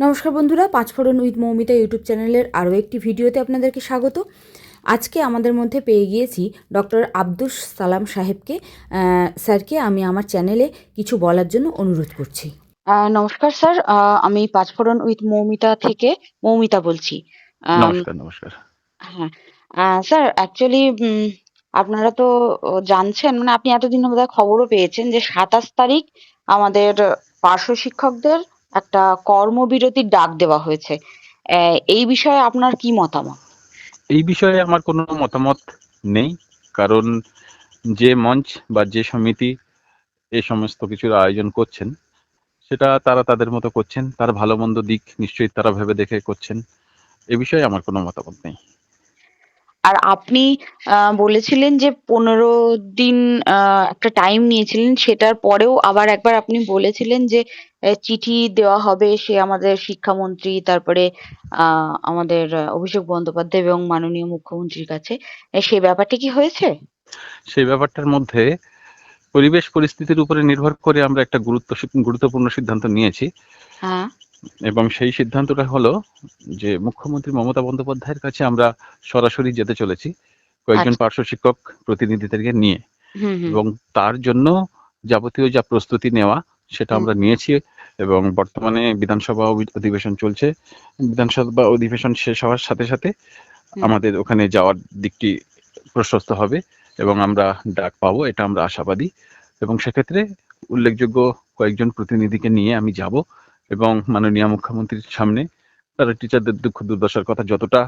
নমস্কার বন্ধুরা পাঁচফোড়ন with Moumita YouTube চ্যানেলের আরও একটি ভিডিওতে আপনাদেরকে স্বাগত। আজকে আমাদের মধ্যে পেয়ে গিয়েছি ডক্টর আব্দুস সালাম সাহেবকে। আহ, স্যারকে আমি আমার চ্যানেলে কিছু বলার জন্য অনুরোধ করছি। আহ, নমস্কার স্যার। আহ, আমি পাঁচফোড়ন উইথ মৌমিতা থেকে মৌমিতা বলছি। নমস্কার নমস্কার। হ্যাঁ। আহ, স্যার অ্যাকচুয়ালি আপনারা তো জানছেন মানে আপনি এতদিন বোধহয় খবরও পেয়েছেন যে সাতাশ তারিখ আমাদের পার্শ্ব শিক্ষকদের একটা কর্মবিরতির ডাক দেওয়া হয়েছে। এই বিষয়ে আপনার কি মতামত? এই বিষয়ে আমার কোনো মতামত নেই, কারণ যে মঞ্চ বা যে সমিতি এই সমস্ত কিছুর আয়োজন করছেন, সেটা তারা তাদের মতো করছেন, তার ভালো মন্দ দিক নিশ্চয়ই তারা ভেবে দেখে করছেন, এ বিষয়ে আমার কোনো মতামত নেই। আর আপনি আহ, বলেছিলেন যে পনেরো দিন আহ, একটা টাইম নিয়েছিলেন সেটার পরেও আবার একবার আপনি বলেছিলেন যে চিঠি দেওয়া হবে সে আমাদের শিক্ষামন্ত্রী তারপরে আহ, আমাদের অভিষেক বন্দ্যোপাধ্যায় এবং মাননীয় মুখ্যমন্ত্রীর কাছে। সে ব্যাপারটা কি হয়েছে? সেই ব্যাপারটার মধ্যে পরিবেশ পরিস্থিতির উপরে নির্ভর করে আমরা একটা গুরুত্ব গুরুত্বপূর্ণ সিদ্ধান্ত নিয়েছি। হ্যাঁ। এবং সেই সিদ্ধান্তটা হলো যে মুখ্যমন্ত্রী মমতা বন্দ্যোপাধ্যায়ের কাছে আমরা সরাসরি যেতে চলেছি কয়েকজন আচ্ছা। পার্শ্ব শিক্ষক প্রতিনিধিদেরকে নিয়ে। এবং তার জন্য যাবতীয় যা প্রস্তুতি নেওয়া সেটা আমরা নিয়েছি এবং বর্তমানে বিধানসভা অধিবেশন চলছে। বিধানসভা অধিবেশন শেষ হওয়ার সাথে সাথে আমাদের ওখানে যাওয়ার দিকটি প্রশস্ত হবে এবং আমরা ডাক পাবো এটা আমরা আশাবাদী। এবং সেক্ষেত্রে উল্লেখযোগ্য কয়েকজন প্রতিনিধিকে নিয়ে আমি যাব। এবং মাননীয় মুখ্যমন্ত্রীর সামনে তারা টিচারদের দুঃখ দুর্দশার কথা যতটা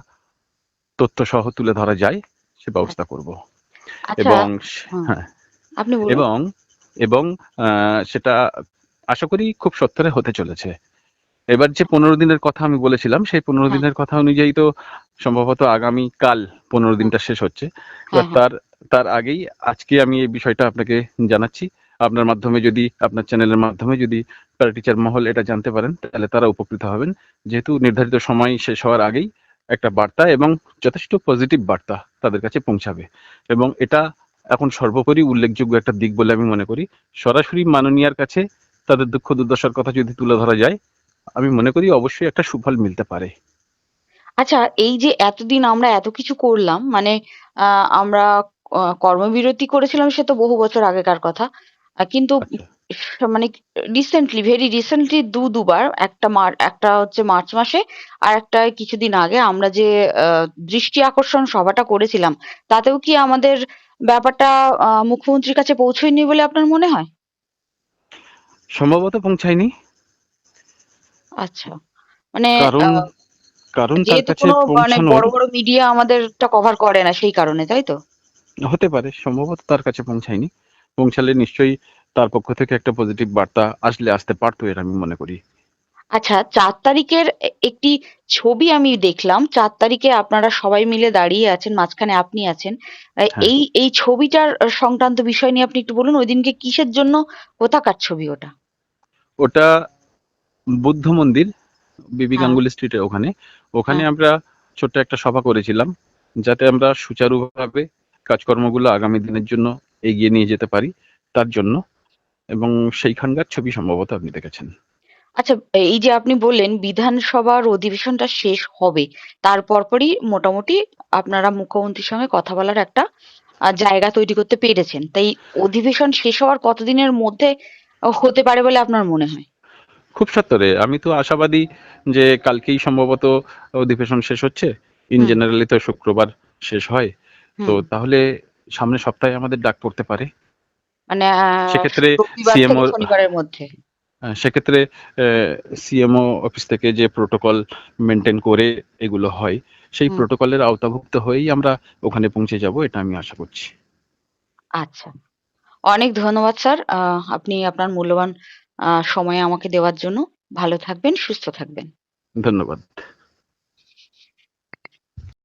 তথ্য সহ তুলে ধরা যায় সে ব্যবস্থা করব। আচ্ছা এবং হ্যাঁ। এবং এবং আহ, সেটা আশা করি খুব সত্তরে হতে চলেছে। এবার যে পনেরো দিনের কথা আমি বলেছিলাম সেই পনেরো হ্যাঁ। দিনের কথা অনুযায়ী তো সম্ভবত আগামী কাল পনেরো দিনটা শেষ হচ্ছে। এবার হ্যাঁ, তার তার আগেই আজকে আমি এই বিষয়টা আপনাকে জানাচ্ছি। আপনার মাধ্যমে যদি আপনার চ্যানেলের মাধ্যমে যদি প্যারা টিচার মহল এটা জানতে পারেন তাহলে তারা উপকৃত হবেন। যেহেতু নির্ধারিত সময় শেষ হওয়ার আগেই একটা বার্তা এবং যথেষ্ট পজিটিভ বার্তা তাদের কাছে পৌঁছাবে। এবং এটা এখন সর্বোপরি উল্লেখযোগ্য একটা দিক বলে আমি মনে করি। সরাসরি মাননীয়ার কাছে তাদের দুঃখ দুর্দশার কথা যদি তুলে ধরা যায় আমি মনে করি অবশ্যই একটা সুফল মিলতে পারে। আচ্ছা এই যে এতদিন আমরা এত কিছু করলাম মানে আমরা কর্মবিরতি করেছিলাম সে তো বহু বছর আগেকার কথা। কিন্তু আচ্ছা। মানে রিসেন্টলি ভেরি রিসেন্টলি দু দুবার একটা মার একটা হচ্ছে মার্চ মাসে আর একটা কিছুদিন আগে আমরা যে দৃষ্টি আকর্ষণ সভাটা করেছিলাম তাতেও কি আমাদের ব্যাপারটা মুখ্যমন্ত্রীর কাছে পৌঁছয়নি বলে আপনার মনে হয়? সম্ভবত পৌঁছায়নি। আচ্ছা মানে কারণ তার কাছে মানে বড় বড় মিডিয়া আমাদেরটা কভার করে না সেই কারণে তাই তো? হতে পারে সম্ভবত তার কাছে পৌঁছায়নি। পৌঁছালে নিশ্চয়ই তার পক্ষ থেকে একটা পজিটিভ বার্তা আসলে আসতে পারতো এর আমি মনে করি আচ্ছা চার তারিখের একটি ছবি আমি দেখলাম চার তারিখে আপনারা সবাই মিলে দাঁড়িয়ে আছেন মাঝখানে আপনি আছেন হ্যাঁ। এই এই ছবিটার সংক্রান্ত বিষয় নিয়ে আপনি একটু বলুন ওই দিনকে কিসের জন্য কোথাকার ছবি ওটা ওটা বুদ্ধ মন্দির বিবি হ্যাঁ। গাঙ্গুলি স্ট্রিটের ওখানে ওখানে হ্যাঁ। আমরা ছোট্ট একটা সভা করেছিলাম যাতে আমরা সুচারুভাবে কাজকর্মগুলো আগামী দিনের জন্য এগিয়ে নিয়ে যেতে পারি তার জন্য এবং সেইখানকার ছবি সম্ভবত আপনি দেখেছেন। আচ্ছা এই যে আপনি বললেন বিধানসভার অধিবেশনটা শেষ হবে তার পরপরই মোটামুটি আপনারা মুখ্যমন্ত্রীর সঙ্গে কথা বলার একটা জায়গা তৈরি করতে পেরেছেন। তাই অধিবেশন শেষ হওয়ার কতদিনের মধ্যে হতে পারে বলে আপনার মনে হয়? খুব সত্তরে। আমি তো আশাবাদী যে কালকেই সম্ভবত অধিবেশন শেষ হচ্ছে। In hmm. জেনারেলি তো শুক্রবার শেষ হয়। তো হুম, তাহলে সামনের সপ্তাহে আমাদের ডাক পড়তে পারে। মানে সেক্ষেত্রে শনিবারের মধ্যে। সেক্ষেত্রে সিএমও অফিস থেকে যে প্রোটোকল মেনটেন করে এগুলো হয় সেই প্রোটোকলের আওতাভুক্ত হয়েই আমরা ওখানে পৌঁছে যাব এটা আমি আশা করছি। আচ্ছা। অনেক ধন্যবাদ স্যার। আপনি আপনার মূল্যবান সময় আমাকে দেওয়ার জন্য। ভালো থাকবেন সুস্থ থাকবেন। ধন্যবাদ।